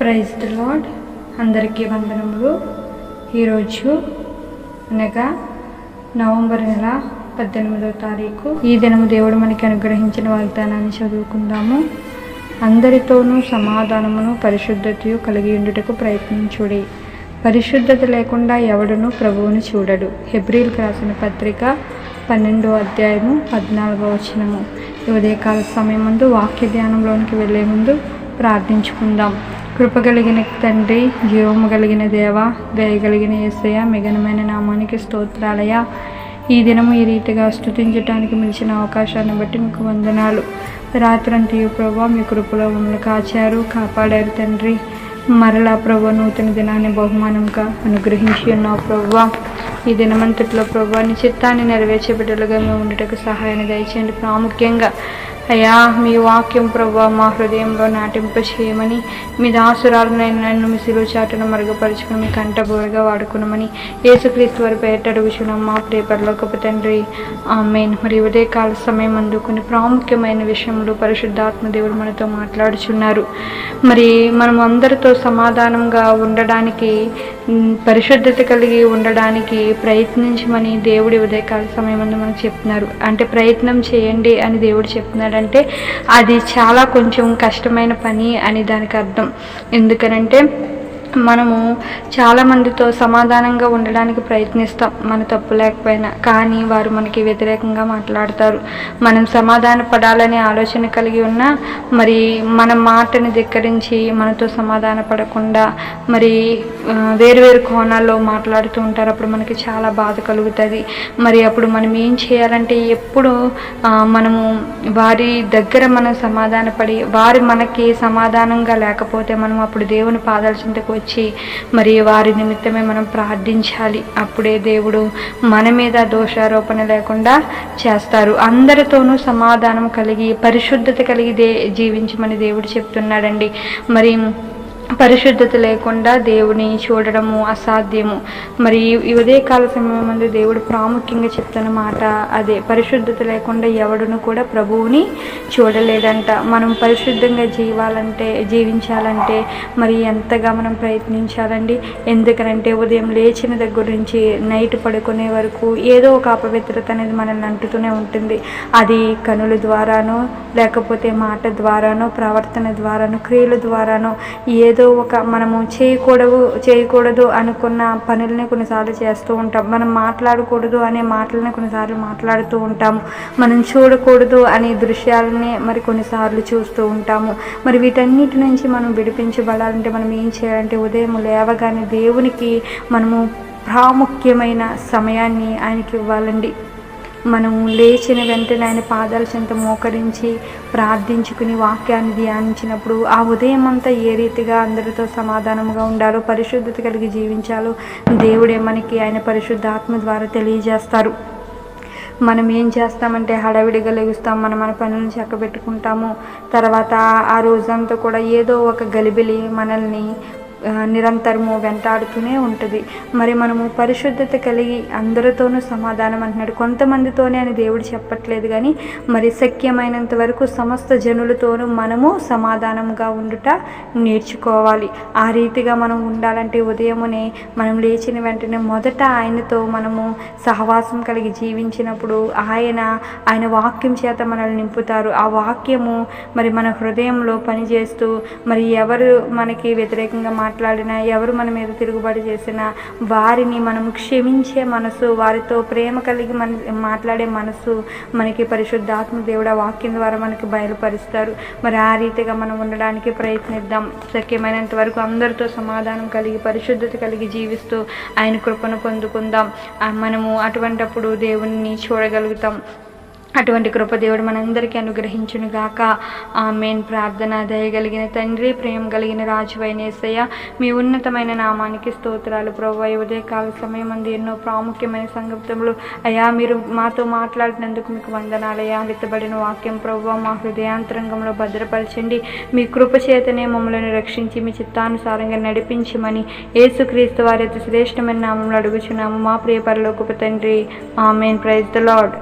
Praise the lord అందరికీ వందనములు. ఈరోజు అనగా నవంబర్ నెల పద్దెనిమిదవ తారీఖు. ఈ దినము దేవుడు మనకి అనుగ్రహించిన వాగ్దానాన్ని చదువుకుందాము. అందరితోనూ సమాధానమును పరిశుద్ధతయు కలిగి ఉండుటకు ప్రయత్నించుడి. పరిశుద్ధత లేకుండా ఎవడును ప్రభువుని చూడడు. హెబ్రిల్కి రాసిన పత్రిక పన్నెండో అధ్యాయము పద్నాలుగో వచనము. ఉదయకాల సమయం ముందు వాక్య ధ్యానంలోనికి వెళ్ళే ముందు ప్రార్థించుకుందాం. కృప కలిగిన తండ్రి జీవము కలిగిన దేవ దయగలిగిన ఏసయ మిగనమైన నామానికి స్తోత్రాలయ ఈ దినము ఈ రీతిగా స్థుతించడానికి మించిన అవకాశాన్ని బట్టి మీకు వందనాలు. రాత్రంతయు ప్రభా మీ కృపలో మమ్మల్ని కాచారు కాపాడారు తండ్రి. మరలా ప్రభా నూతన దినాన్ని బహుమానంగా అనుగ్రహించి ఉన్నావు ప్రభా. ఈ దినమంతట్లో ప్రభా నీ చిత్తాన్ని నెరవేర్చే బిడ్డలుగా మేము ఉండటకు సహాయాన్ని దయచేయండి. ప్రాముఖ్యంగా అయ్యా మీ వాక్యం ప్రభా మా హృదయంలో నాటింప చేయమని మీ దాసురాలనైన నన్ను మీ సిలువ చాటును మరుగుపరుచుకుని మీ కంటబోరగా వాడుకున్నామని యేసుక్రీస్తు వారి పేరిట అడుగుచున్నాం మా గొప్ప తండ్రి. ఆమెన్. మరి ఉదయ కాల సమయం అందు కొన్ని ప్రాముఖ్యమైన విషయంలో పరిశుద్ధాత్మ దేవుడు మనతో మాట్లాడుచున్నారు. మరి మనం అందరితో సమాధానంగా ఉండడానికి పరిశుద్ధత కలిగి ఉండడానికి ప్రయత్నించమని దేవుడి ఉదయకాల సమయం అందు మనకు చెప్తున్నారు. అంటే ప్రయత్నం చేయండి అని దేవుడు అంటే అది చాలా కొంచెం కష్టమైన పని అని దానికి అర్థం. ఎందుకనంటే మనము చాలామందితో సమాధానంగా ఉండడానికి ప్రయత్నిస్తాం. మన తప్పు లేకపోయినా. కానీ వారు మనకి వ్యతిరేకంగా మాట్లాడతారు. మనం సమాధాన పడాలనే ఆలోచన కలిగి ఉన్నా మరి మన మాటని ధిక్కరించి మనతో సమాధాన పడకుండా మరి వేరు వేరు కోణాల్లో మాట్లాడుతూ ఉంటారు. అప్పుడు మనకి చాలా బాధ కలుగుతుంది. మరి అప్పుడు మనం ఏం చేయాలంటే ఎప్పుడు మనము వారి దగ్గర మనం సమాధాన పడి వారు మనకి సమాధానంగా లేకపోతే మనం అప్పుడు దేవుని పాదాల చింతకు వచ్చి మరి వారి నిమిత్తమే మనం ప్రార్థించాలి. అప్పుడే దేవుడు మన మీద దోషారోపణ లేకుండా చేస్తారు. అందరితోనూ సమాధానం కలిగి పరిశుద్ధత కలిగి దే జీవించమని దేవుడు చెప్తున్నాడండి. మరి పరిశుద్ధత లేకుండా దేవుని చూడడము అసాధ్యము. మరి ఈ ఉదయకాల సమయం ముందు దేవుడు ప్రాముఖ్యంగా చెప్తున్న మాట అదే. పరిశుద్ధత లేకుండా ఎవడును కూడా ప్రభువుని చూడలేదంట. మనం పరిశుద్ధంగా జీవాలంటే జీవించాలంటే మరి ఎంతగా మనం ప్రయత్నించాలండి? ఎందుకనంటే ఉదయం లేచిన దగ్గర నుంచి నైట్ పడుకునే వరకు ఏదో ఒక అపవిత్రత అనేది మనల్ని అంటుతూనే ఉంటుంది. అది కనుల ద్వారానో లేకపోతే మాట ద్వారానో ప్రవర్తన ద్వారానో క్రియల ద్వారానో ఏదో ఒక మనము చేయకూడదు చేయకూడదు అనుకున్న పనులని కొన్నిసార్లు చేస్తూ ఉంటాం. మనం మాట్లాడకూడదు అనే మాటలని కొన్నిసార్లు మాట్లాడుతూ ఉంటాము. మనం చూడకూడదు అనే దృశ్యాలని మరి కొన్నిసార్లు చూస్తూ ఉంటాము. మరి వీటన్నిటి నుంచి మనం విడిపించబడాలంటే మనం ఏం చేయాలంటే ఉదయం లేవగానే దేవునికి మనము ప్రాముఖ్యమైన సమయాన్ని ఆయనకి ఇవ్వాలండి. మనం లేచిన వెంటనే ఆయన పాదాల చెంత మోకరించి ప్రార్థించుకుని వాక్యాన్ని ధ్యానించినప్పుడు ఆ ఉదయం అంతా ఏ రీతిగా అందరితో సమాధానంగా ఉండాలో పరిశుద్ధత కలిగి జీవించాలో దేవుడే మనకి ఆయన పరిశుద్ధాత్మ ద్వారా తెలియజేస్తారు. మనం ఏం చేస్తామంటే హడావిడిగా లెగుస్తాం మనం మన పనులను చక్కబెట్టుకుంటాము. తర్వాత ఆ రోజంతా కూడా ఏదో ఒక గలిబిలి మనల్ని నిరంతరము వెంటాడుతూనే ఉంటుంది. మరి మనము పరిశుద్ధత కలిగి అందరితోనూ సమాధానం అంటున్నాడు. కొంతమందితోనే అని దేవుడు చెప్పట్లేదు కానీ మరి శక్యమైనంత వరకు సమస్త జనులతోనూ మనము సమాధానంగా ఉండుట నేర్చుకోవాలి. ఆ రీతిగా మనం ఉండాలంటే ఉదయమునే మనం లేచిన వెంటనే మొదట ఆయనతో మనము సహవాసం కలిగి జీవించినప్పుడు ఆయన ఆయన వాక్యం చేత మనల్ని నింపుతారు. ఆ వాక్యము మరి మన హృదయంలో పనిచేస్తూ మరి ఎవరు మనకి వ్యతిరేకంగా మాట్లాడినా ఎవరు మన మీద తిరుగుబాటు చేసినా వారిని మనము క్షమించే మనసు వారితో ప్రేమ కలిగి మన మాట్లాడే మనసు మనకి పరిశుద్ధాత్మ దేవుడు ఆ వాక్యం ద్వారా మనకి బయలుపరుస్తారు. మరి ఆ రీతిగా మనం ఉండడానికి ప్రయత్నిద్దాం. శక్యమైనంత వరకు అందరితో సమాధానం కలిగి పరిశుద్ధత కలిగి జీవిస్తూ ఆయన కృపను పొందుకుందాం. మనము అటువంటప్పుడు దేవుణ్ణి చూడగలుగుతాం. అటువంటి కృపదేవుడు మనందరికీ అనుగ్రహించును గాక ఆ ప్రార్థన దయగలిగిన తండ్రి ప్రేమ కలిగిన రాజు యేసయ్య మీ ఉన్నతమైన నామానికి స్తోత్రాలు. ప్రభు ఉదయకాల సమయం అందు ఎన్నో ప్రాముఖ్యమైన సంగతులు అయ్యా మీరు మాతో మాట్లాడినందుకు మీకు వందనాలయ్యా. విత్తబడిన వాక్యం ప్రభు మా హృదయాంతరంగంలో భద్రపరచండి. మీ కృపచేతనే మమ్మలను రక్షించి మీ చిత్తానుసారంగా నడిపించమని యేసుక్రీస్తు వారి అతి శ్రేష్టమైన నామంలో అడుగుచున్నాము. మా ప్రియ పరలోకపు తండ్రి ఆమెన్. Praise the lord